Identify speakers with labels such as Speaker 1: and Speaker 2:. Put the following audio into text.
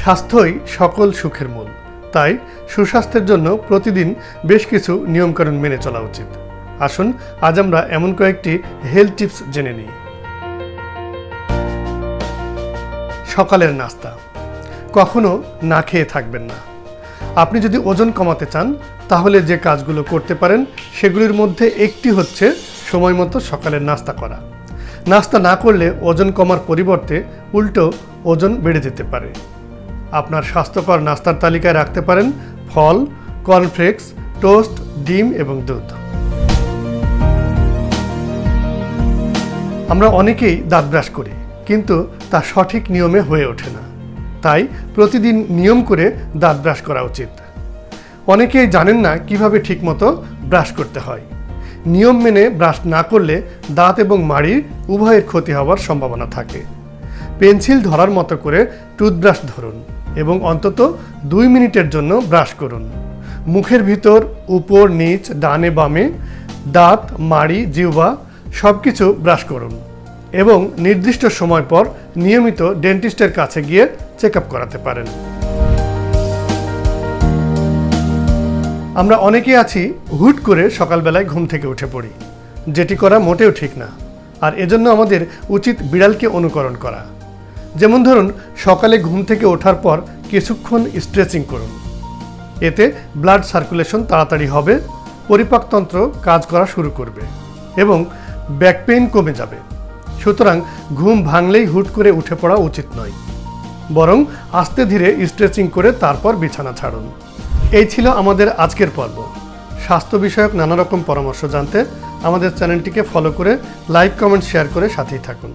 Speaker 1: স্বাস্থ্যই সকল সুখের মূল। তাই সুস্বাস্থ্যের জন্য প্রতিদিন বেশ কিছু নিয়মকানুন মেনে চলা উচিত। আসুন, আজ আমরা এমন কয়েকটি হেলথ টিপস জেনে নিই। সকালের নাস্তা। কখনো না খেয়ে থাকবেন না। আপনি যদি ওজন কমাতে চান, তাহলে যে কাজগুলো করতে পারেন, সেগুলির মধ্যে একটি হচ্ছে সময় মতো সকালের নাস্তা করা। নাস্তা না করলে ওজন কমার পরিবর্তে উল্টো ওজন বেড়ে যেতে পারে। আপনার স্বাস্থ্যকর নাস্তার তালিকায় রাখতে পারেন ফল, কর্নফ্লেক্স, টোস্ট, ডিম এবং দুধ। আমরা অনেকেই দাঁত ব্রাশ করি, কিন্তু তা সঠিক নিয়মে হয়ে ওঠে না। তাই প্রতিদিন নিয়ম করে দাঁত ব্রাশ করা উচিত। অনেকেই জানেন না কীভাবে ঠিকমতো ব্রাশ করতে হয়। নিয়ম মেনে ব্রাশ না করলে দাঁত এবং মাড়ির উভয়ের ক্ষতি হওয়ার সম্ভাবনা থাকে। পেন্সিল ধরার মতো করে টুথব্রাশ ধরুন এবং অন্তত দুই মিনিটের জন্য ব্রাশ করুন। মুখের ভিতর, উপর, নিচ, ডানে, বামে, দাঁত, মাড়ি, জিহ্বা সব কিছু ব্রাশ করুন এবং নির্দিষ্ট সময় পর নিয়মিত ডেন্টিস্টের কাছে গিয়ে চেক আপ করাতে পারেন। আমরা অনেকে আছি হুট করে সকালবেলায় ঘুম থেকে উঠে পড়ি, যেটি করা মোটেও ঠিক না। আর এজন্য আমাদের উচিত বিড়ালকে অনুকরণ করা। যেমন ধরুন, সকালে ঘুম থেকে ওঠার পর কিছুক্ষণ স্ট্রেচিং করুন। এতে ব্লাড সার্কুলেশন তাড়াতাড়ি হবে পরিপাকতন্ত্র কাজ করা শুরু করবে এবং ব্যাক পেইন কমে যাবে। সুতরাং ঘুম ভাঙলেই হুট করে উঠে পড়া উচিত নয়। বরং আস্তে ধীরে স্ট্রেচিং করে তারপর বিছানা ছাড়ুন। এই ছিল আমাদের আজকের পর্ব। স্বাস্থ্য বিষয়ক নানা রকম পরামর্শ জানতে আমাদের চ্যানেলটিকে ফলো করে, লাইক, কমেন্ট, শেয়ার করে সাথেই থাকুন।